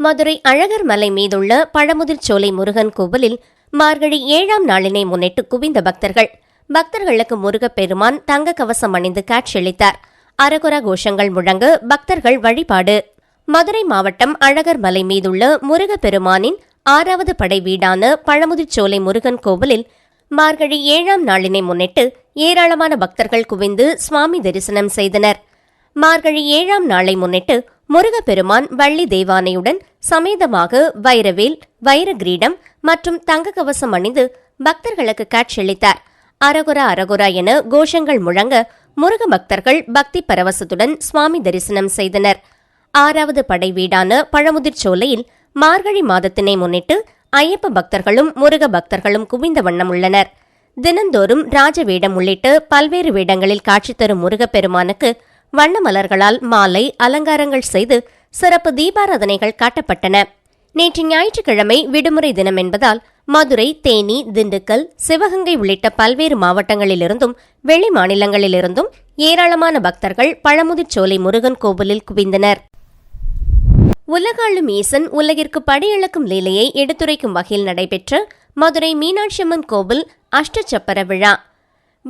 மதுரை அழகர் மலை மீதுள்ள பழமுதிர்ச்சோலை முருகன் கோவிலில் மார்கழி ஏழாம் நாளினை முன்னிட்டு குவிந்த பக்தர்கள். பக்தர்களுக்கு முருகப்பெருமான் தங்க கவசம் அணிந்து காட்சியளித்தார் அரகுர கோஷங்கள் முழங்க பக்தர்கள் வழிபாடு. மதுரை மாவட்டம் அழகர் மலை மீதுள்ள முருகப்பெருமானின் ஆறாவது படை வீடான பழமுதிர்ச்சோலை முருகன் கோவிலில் மார்கழி ஏழாம் நாளினை முன்னிட்டு ஏராளமான பக்தர்கள் குவிந்து சுவாமி தரிசனம் செய்தனர். மார்கழி ஏழாம் நாளை முன்னிட்டு முருகப்பெருமான் வள்ளி தேவானையுடன் சமேதமாக வைரவேல் வைர கிரீடம் மற்றும் தங்க கவசம் அணிந்து பக்தர்களுக்கு காட்சியளித்தார். அரகுரா அரகுரா என கோஷங்கள் முழங்க முருக பக்தர்கள் பக்தி பரவசத்துடன் சுவாமி தரிசனம் செய்தனர். ஆறாவது படை வீடான பழமுதிர் சோலையில் மார்கழி மாதத்தினை முன்னிட்டு ஐயப்ப பக்தர்களும் முருக பக்தர்களும் குவிந்த வண்ணம் உள்ளனர். தினந்தோறும் ராஜ வேடம் உள்ளிட்டு பல்வேறு வேடங்களில் காட்சி தரும் முருகப்பெருமானுக்கு வண்ண மலர்களால் மாலை அலங்காரங்கள் செய்து சிறப்பு தீபாராதனைகள் காட்டப்பட்டன. நேற்று ஞாயிற்றுக்கிழமை விடுமுறை தினம் என்பதால் மதுரை தேனி திண்டுக்கல் சிவகங்கை உள்ளிட்ட பல்வேறு மாவட்டங்களிலிருந்தும் வெளி மாநிலங்களிலிருந்தும் ஏராளமான பக்தர்கள் பழமுதிர்ச்சோலை முருகன் கோவிலில் குவிந்தனர். உலகாளும் ஈசன் உலகிற்கு படியளக்கும் லீலையை எடுத்துரைக்கும் வகையில் நடைபெற்ற மதுரை மீனாட்சியம்மன் கோவில் அஷ்டச்சப்பர விழா.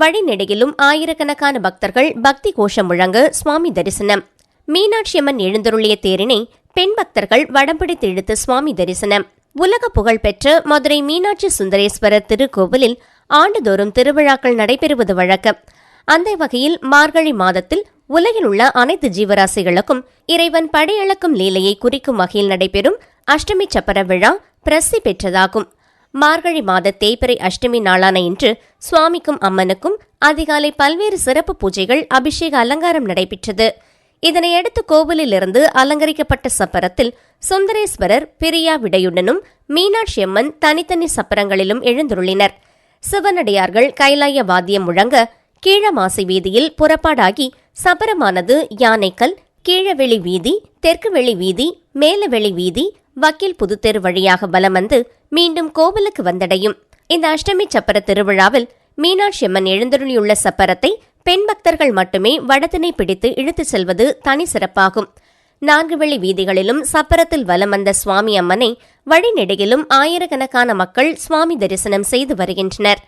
வழிநெடுகிலும் ஆயிரக்கணக்கான பக்தர்கள் பக்தி கோஷம் முழங்க சுவாமி தரிசனம். மீனாட்சியம்மன் எழுந்தருளிய தேரினை பெண் பக்தர்கள் வடம்பிடித்து இழுத்து சுவாமி தரிசனம். உலக புகழ்பெற்ற மதுரை மீனாட்சி சுந்தரேஸ்வரர் திருக்கோவிலில் ஆண்டுதோறும் திருவிழாக்கள் நடைபெறுவது வழக்கம். அந்த வகையில் மார்கழி மாதத்தில் உலகில் உள்ள அனைத்து ஜீவராசிகளுக்கும் இறைவன் படையளக்கும் லீலையை குறிக்கும் வகையில் நடைபெறும் அஷ்டமி சப்பர விழா பிரசி பெற்றதாகும். மார்கழி மாத தேய்பிறை அஷ்டமி நாளான இன்று சுவாமிக்கும் அம்மனுக்கும் அதிகாலை பல்வேறு சிறப்பு பூஜைகள் அபிஷேக அலங்காரம் நடைபெற்றது. இதனையடுத்து கோவிலிலிருந்து அலங்கரிக்கப்பட்ட சப்பரத்தில் சுந்தரேஸ்வரர் பிரியா விடையுடனும் மீனாட்சி அம்மன் தனித்தனி சப்பரங்களிலும் எழுந்துள்ளனர் சிவனடியார்கள் கைலாய வாத்தியம் முழங்க கீழமாசி வீதியில் புறப்பாடாகி சபரமானது யானைக்கல் கீழவெளி வீதி தெற்குவெளி வீதி மேலவெளி வீதி வக்கீல் புதுத்தெரு வழியாக வலம் வந்து மீண்டும் கோவிலுக்கு வந்தடையும். இந்த அஷ்டமி சப்பர திருவிழாவில் மீனாட்சி அம்மன் எழுந்தருளியுள்ள சப்பரத்தை பெண் பக்தர்கள் மட்டுமே வடத்தினை பிடித்து இழுத்துச் செல்வது தனி சிறப்பாகும். நான்கு வெளி வீதிகளிலும் சப்பரத்தில் வலம் வந்த சுவாமி அம்மனை வழிநெடுகிலும் ஆயிரக்கணக்கான மக்கள் சுவாமி தரிசனம் செய்து வருகின்றனர்.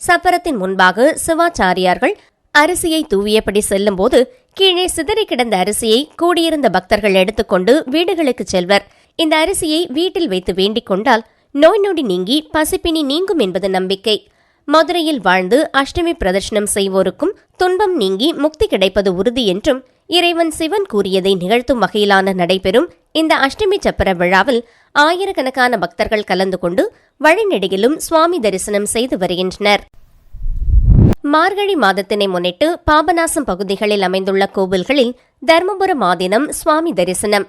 சப்பரத்தின் முன்பாக சிவாச்சாரியார்கள் அரிசியை தூவியபடி செல்லும்போது கீழே சிதறி கிடந்த அரிசியை கூடியிருந்த பக்தர்கள் எடுத்துக்கொண்டு வீடுகளுக்கு செல்வர். இந்த அரிசியை வீட்டில் வைத்து வேண்டிக் கொண்டால் நோய் நொடி நீங்கி பசிப்பினி நீங்கும் என்பது நம்பிக்கை. மதுரையில் வாழ்ந்து அஷ்டமி பிரதர்ஷனம் செய்வோருக்கும் துன்பம் நீங்கி முக்தி கிடைப்பது உறுதி என்றும் இறைவன் சிவன் கூறியதை நிகழ்த்தும் வகையிலான நடைபெறும் இந்த அஷ்டமி சப்பர விழாவில் ஆயிரக்கணக்கான பக்தர்கள் கலந்து கொண்டு வழிநெடுகிலும் சுவாமி தரிசனம் செய்து வருகின்றனர். மார்கழி மாதத்தினை முன்னிட்டு பாபநாசம் பகுதிகளில் அமைந்துள்ள கோவில்களில் தர்மபுரம் மாதினம் சுவாமி தரிசனம்.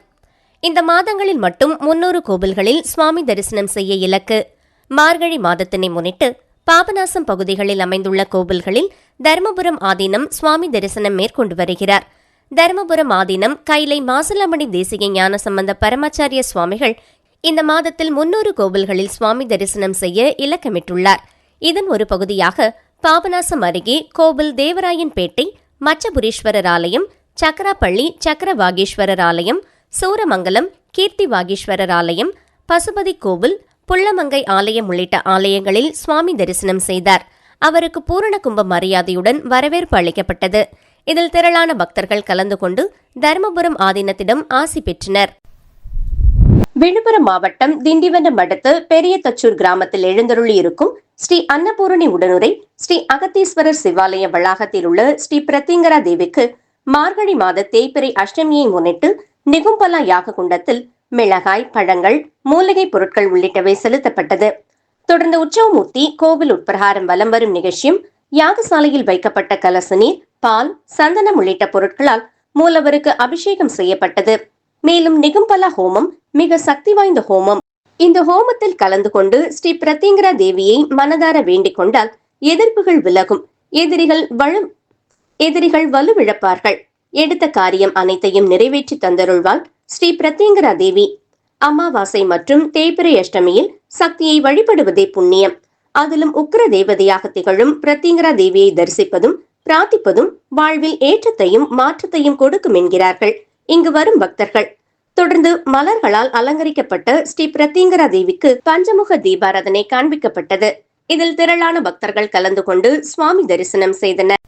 இந்த மாதங்களில் மட்டும் முன்னூறு கோவில்களில் சுவாமி தரிசனம் செய்ய இலக்கு. மார்கழி மாதத்தினை முன்னிட்டு பாபநாசம் பகுதிகளில் அமைந்துள்ள கோவில்களில் தர்மபுரம் ஆதீனம் சுவாமி தரிசனம் மேற்கொண்டு வருகிறார். தர்மபுரம் ஆதீனம் கைலை மாசிலாமணி தேசிய ஞான சம்பந்த பரமாச்சாரிய சுவாமிகள் இந்த மாதத்தில் முன்னூறு கோவில்களில் சுவாமி தரிசனம் செய்ய இலக்கமிட்டுள்ளார். இதன் ஒரு பகுதியாக பாபநாசம் அருகே கோவில் தேவராயன்பேட்டை மச்சபுரீஸ்வரர் ஆலயம் சக்கராப்பள்ளி சக்கரவாகீஸ்வரர் ஆலயம் சூரமங்கலம் கீர்த்தி வாகீஸ்வரர் ஆலயம் பசுபதி கோவில் புள்ளமங்கை ஆலயம் உள்ளிட்ட ஆலயங்களில் சுவாமி தரிசனம் செய்தார். அவருக்கு பூரண கும்ப மரியாதையுடன் வரவேற்பு அளிக்கப்பட்டது. இதில் திரளான பக்தர்கள் கலந்து கொண்டு தர்மபுரம் ஆதீனத்திடம் ஆசி பெற்றனர். விழுப்புரம் மாவட்டம் திண்டிவனம் அடுத்து பெரிய தச்சூர் கிராமத்தில் எழுந்தருளி இருக்கும் ஸ்ரீ அன்னபூரணி உடனுரை ஸ்ரீ அகத்தீஸ்வரர் சிவாலய வளாகத்தில் உள்ள ஸ்ரீ பிரத்திங்கரா தேவிக்கு மார்கழி மாத தேய்பிரை அஷ்டமியை முன்னிட்டு நிகும்பலா யாக குண்டத்தில் மிளகாய் பழங்கள் மூலிகை பொருட்கள் உள்ளிட்டவை செலுத்தப்பட்டது. தொடர்ந்து உற்சவமூர்த்தி கோவில் உட்பிரகாரம் வலம் வரும் நிகழ்ச்சியும் யாகசாலையில் வைக்கப்பட்ட கலச நீர் பால் சந்தனம் உள்ளிட்ட பொருட்களால் மூலவருக்கு அபிஷேகம் செய்யப்பட்டது. மேலும் நிகும்பலா ஹோமம் மிக சக்தி வாய்ந்த ஹோமம். இந்த ஹோமத்தில் கலந்து கொண்டு ஸ்ரீ பிரத்திங்கரா தேவியை மனதார வேண்டிக் கொண்டால் எதிர்ப்புகள் விலகும். எதிரிகள் வலு எதிரிகள் வலுவிழப்பார்கள். எடுத்த காரியம் அனைத்தையும் நிறைவேற்றி தந்தருள்வாள் ஸ்ரீ பிரத்யங்கரா தேவி. அமாவாசை மற்றும் தேய்பிரை அஷ்டமியில் சக்தியை வழிபடுவதே புண்ணியம். அதிலும் உக்கிர தேவதையாக திகழும் பிரத்யங்கரா தேவியை தரிசிப்பதும் பிரார்த்திப்பதும் வாழ்வில் ஏற்றத்தையும் மாற்றத்தையும் கொடுக்கும் என்கிறார்கள். இங்கு வரும் பக்தர்கள். தொடர்ந்து மலர்களால் அலங்கரிக்கப்பட்ட ஸ்ரீ பிரத்யங்கரா தேவிக்கு பஞ்சமுக தீபாராதனை காண்பிக்கப்பட்டது. இதில் திரளான பக்தர்கள் கலந்து கொண்டு சுவாமி தரிசனம் செய்தனர்.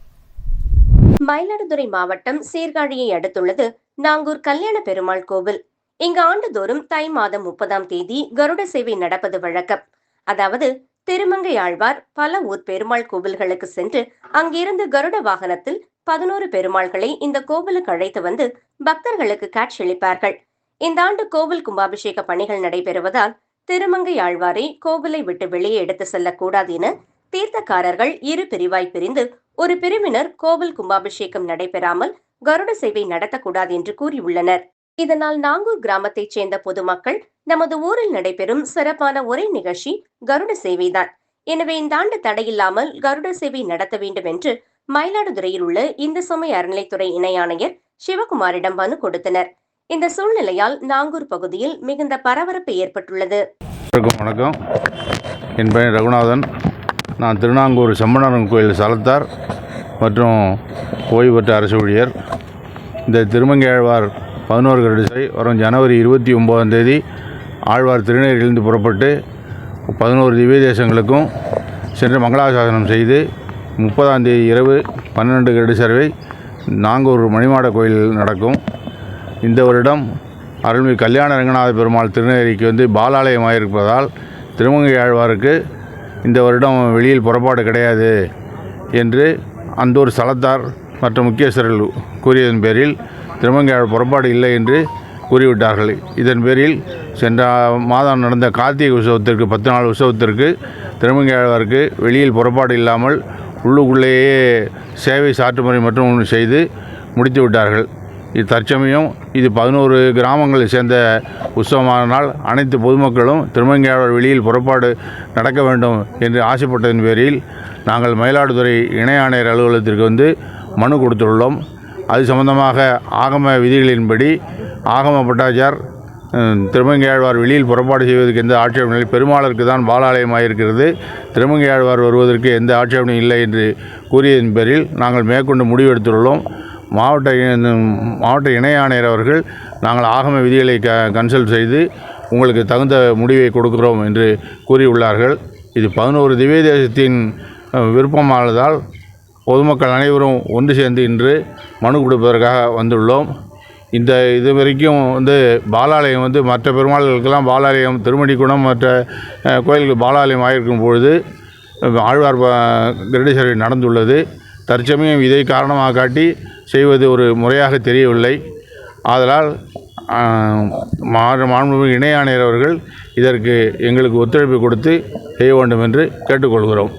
மயிலாடுதுறை மாவட்டம் சீர்காழியை அடுத்துள்ளது நாங்கூர் கல்யாண பெருமாள் கோவில். இங்கு ஆண்டுதோறும் தை மாதம் முப்பதாம் தேதி கருட சேவை நடப்பது வழக்கம். அதாவது திருமங்கை ஆழ்வார் பல ஊர் பெருமாள் கோவில்களுக்கு சென்று அங்கிருந்து கருட வாகனத்தில் பதினோரு பெருமாள்களை இந்த கோவிலுக்கு அழைத்து வந்து பக்தர்களுக்கு காட்சியளிப்பார்கள் இந்த ஆண்டு கோவில் கும்பாபிஷேக பணிகள் நடைபெறுவதால் திருமங்கை ஆழ்வாரை கோவிலை விட்டு வெளியே எடுத்து செல்லக்கூடாது என தீர்த்தக்காரர்கள் இரு பிரிவாய் பிரிந்து ஒரு பிரிவினர் கோவில் கும்பாபிஷேகம் நடைபெறாமல் கருட சேவை நடத்தக்கூடாது என்று கூறியுள்ளனர். இதனால் நாங்கூர் கிராமத்தைச் சேர்ந்த பொதுமக்கள் நமது ஊரில் நடைபெறும் சிறப்பான ஒரே நிகழ்ச்சி கருட சேவைதான். எனவே இந்த ஆண்டு தடையில்லாமல் கருட சேவை நடத்த வேண்டும் என்று மயிலாடுதுறையில் உள்ள இந்து சமய அறநிலைத்துறை இணை ஆணையர் சிவகுமாரிடம் மனு கொடுத்தனர். இந்த சூழ்நிலையால் நாங்கூர் பகுதியில் மிகுந்த பரபரப்பு ஏற்பட்டுள்ளது. வணக்கம். என் பெயர் ரகுநாதன். நான் திருநாங்கூர் செம்மனாரன் கோயில் சலத்தார் மற்றும் ஓய்வு பெற்ற அரசு ஊழியர். இந்த திருமங்கை ஆழ்வார் பதினோரு கடிசை வரும் ஜனவரி இருபத்தி ஒம்போதாம் தேதி ஆழ்வார் திருநெல்வேலியிலிருந்து புறப்பட்டு பதினோரு திவ்ய தேசங்களுக்கும் சென்று மங்களாசாசனம் செய்து முப்பதாம் தேதி இரவு பன்னெண்டு கடிசரவை நாங்கூர் மணிமாட கோயில் நடக்கும். இந்த வருடம் அருள்மிகு கல்யாண ரங்கநாத பெருமாள் திருநெல்வேலிக்கு வந்து பாலாலயமாக இருப்பதால் திருமங்கை ஆழ்வாருக்கு இந்த வருடம் வெளியில் புறப்பாடு கிடையாது என்று அந்த ஒரு ஸ்தலத்தார் மற்ற முக்கியஸ்தர்கள் கூறியதன் பேரில் திருமங்கை புறப்பாடு இல்லை என்று கூறிவிட்டார்கள். இதன் பேரில் சென்ற மாதம் நடந்த கார்த்திகை உற்சவத்திற்கு பத்து நாள் உற்சவத்திற்கு திருமங்கையாழ்வாருக்கு வெளியில் புறப்பாடு இல்லாமல் உள்ளுக்குள்ளேயே சேவை சாற்றுமுறை மற்றும் செய்து முடித்து விட்டார்கள் இது தற்சமயம் இது பதினோரு கிராமங்களை சேர்ந்த உற்சவமானால் அனைத்து பொதுமக்களும் திருமங்கையாளர் வெளியில் புறப்பாடு நடக்க வேண்டும் என்று ஆசைப்பட்டதன் பேரில் நாங்கள் மயிலாடுதுறை இணை ஆணையர் அலுவலகத்திற்கு வந்து மனு கொடுத்துள்ளோம். அது சம்பந்தமாக ஆகம விதிகளின்படி ஆகம பட்டாச்சார் திருமங்கையாழ்வார் வெளியில் புறப்பாடு செய்வதற்கு எந்த ஆட்சேபனை இல்லை. பெருமாளருக்கு தான் பாலாலயமாக இருக்கிறது திருமங்கையாழ்வார் வருவதற்கு எந்த ஆட்சேபனையும் இல்லை என்று கூறியதன் பேரில் நாங்கள் மேற்கொண்டு முடிவெடுத்துள்ளோம். மாவட்ட மாவட்ட இணை ஆணையர் அவர்கள் நாங்கள் ஆகம விதிகளை க கன்சல்ட் செய்து உங்களுக்கு தகுந்த முடிவை கொடுக்கிறோம் என்று கூறியுள்ளார்கள். இது பதினோரு திவ்ய தேசத்தின் விருப்பமானதால் பொதுமக்கள் அனைவரும் ஒன்று சேர்ந்து இன்று மனு கொடுப்பதற்காக வந்துள்ளோம். இந்த இது வரைக்கும் வந்து பாலாலயம் வந்து மற்ற பெருமாள்களுக்கெல்லாம் பாலாலயம் திருமணிக்குணம் மற்ற கோயில்கள் பாலாலயம் ஆகியிருக்கும் பொழுது ஆழ்வார் ப- நடந்துள்ளது. தற்சமயம் இதை காரணமாக காட்டி செய்வது ஒரு முறையாக தெரியவில்லை. ஆதலால் மாண்புமிகு இணை ஆணையர் அவர்கள் இதற்கு எங்களுக்கு ஒத்துழைப்பு கொடுத்து செய்ய வேண்டும் என்று கேட்டுக்கொள்கிறோம்.